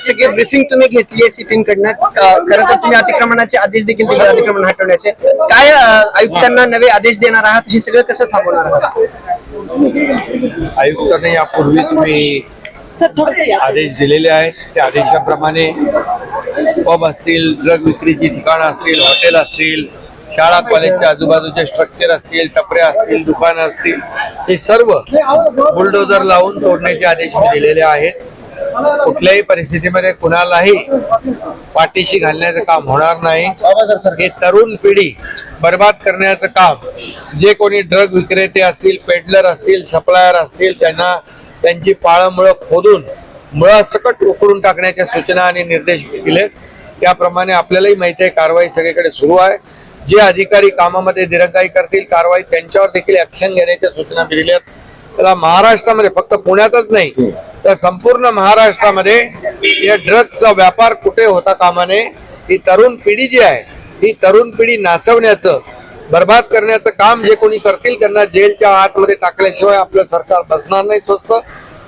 जसं की ब्रिफिंग तुम्ही घेतली आहे सिपिंग कडनं खरं तर तुम्ही अतिक्रमणाचे आदेश देखील दिले अतिक्रमण हटवण्याचे. काय आयुक्तांना नवे आदेश देणार आहात? हे सगळं कसं थांबवणार आहात? आयुक्तांनी यापूर्वीच मी आदेश दिलेले आहेत. त्या आदेशाप्रमाणे पब असतील ड्रग विक्रीची ठिकाणं असतील हॉटेल असतील शाळा कॉलेजच्या आजूबाजूचे स्ट्रक्चर असतील टपऱ्या असतील दुकानं असतील हे सर्व बुलडोजर लावून तोडण्याचे आदेश मी दिलेले आहेत. कुठल्याही परिस्थितीमध्ये कुणालाही पाठीशी घालण्याचं काम होणार नाही. हे तरुण पिढी बर्बाद करण्याचं काम जे कोणी ड्रग विक्रेते असतील पेडलर असतील सप्लायर असतील त्यांना त्यांची पाळंमुळं खोदून मुळासकट उकळून टाकण्याच्या सूचना आणि निर्देश दिलेत. त्याप्रमाणे आपल्यालाही माहिती आहे कारवाई सगळीकडे सुरू आहे. जे अधिकारी कामामध्ये दिरंगाई करतील कारवाई त्यांच्यावर देखील ऍक्शन घेण्याच्या सूचना मी दिल्यात त्याला महाराष्ट्रामध्ये फक्त पुण्यातच नाही तर संपूर्ण महाराष्ट्रामध्ये या ड्रगचा व्यापार कुठे होता कामा नये ही तरुण पिढी जी आहे ही तरुण पिढी नासवण्याचं बर्बाद करण्याचं काम जे कोणी करतील त्यांना जेलच्या आतमध्ये टाकल्याशिवाय आपलं सरकार बसणार नाही स्वस्त.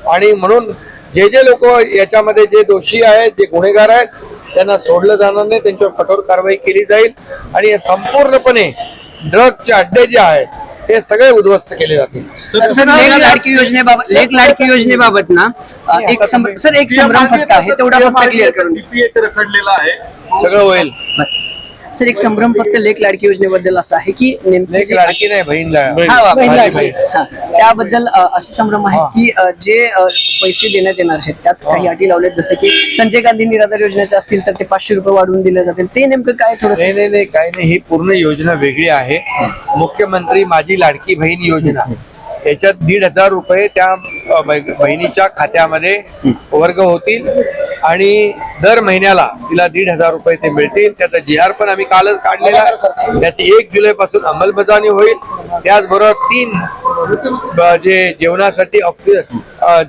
आणि म्हणून जे जे लोक याच्यामध्ये जे दोषी आहेत जे गुन्हेगार आहेत त्यांना सोडलं जाणार नाही त्यांच्यावर कठोर कारवाई केली जाईल. आणि संपूर्णपणे ड्रगचे अड्डे जे आहेत हे सगळे उद्ध्वस्त केले जातील. सर लेख लाडकी योजनेबाबत लेख लाडकी योजनेबाबत ना एक सर एक संभ्रम फक्त आहे तेवढा फक्त क्लिअर करून रखडलेला आहे. सगळं होईल. सर एक संभ्रम फक्त लेख लाडकी योजनेबद्दल असा आहे की नेमकी जी- लाडकी नाही बहीण हा, वा, बहीण. हा, त्याबद्दल अ, असे संभ्रम आहे की अ, जे अ, पैसे देण्यात येणार आहेत त्यात काही अटी लावल्यात जसं की संजय गांधी निराधार योजनेचे असतील तर ते पाचशे रुपये वाढवून दिले जातील. ते नेमकं काय थोडं नाही नाही नाही काही नाही. ही पूर्ण योजना वेगळी आहे. मुख्यमंत्री माझी लाडकी बहीण योजना. याच्यात दीड हजार रुपये त्या बहिणीच्या खात्यामध्ये वर्ग होतील आणि दर महिन्याला तिला दीड हजार रुपये ते मिळतील. त्याचा जी आर पण आम्ही कालच काढलेला. आहे. त्याची एक जुलै पासून अंमलबजावणी होईल. त्याचबरोबर तीन जे जेवणासाठी ऑक्सिजन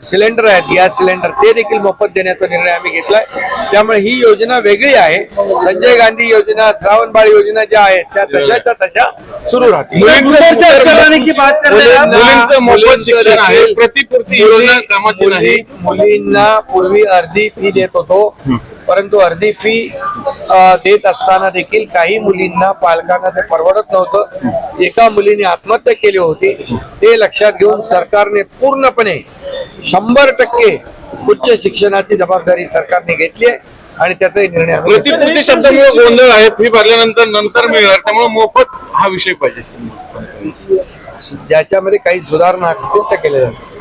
सिलेंडर आहेत गॅस सिलेंडर ते देखील मोफत देण्याचा निर्णय आम्ही घेतलाय. त्यामुळे ही योजना वेगळी आहे. संजय गांधी योजना श्रावणबाळ योजना ज्या आहेत त्या तशाच्या तशा सुरू राहतील. मुलींचं मोफत शिक्षण आहे मुलींचं प्रतिपूर्ती योजना कामाची मुली- नाही. मुलींना पूर्वी अर्धी फी देत होतो. परंतु अर्धी फी देत असताना देखील काही मुलींना पालकांना ते परवडत नव्हतं. एका मुलीने आत्महत्या केली होती. ते लक्षात घेऊन सरकारने पूर्णपणे शंभर टक्के उच्च शिक्षणाची जबाबदारी सरकारने घेतली आहे आणि त्याचाही निर्णय. प्रतिपूर्ती शब्दामुळे गोंधळ आहे. फी भरल्यानंतर नंतर मिळणार. त्यामुळे मोफत हा विषय पाहिजे. ज्याच्यामध्ये काही सुधारणा असतील त्या केल्या जातील.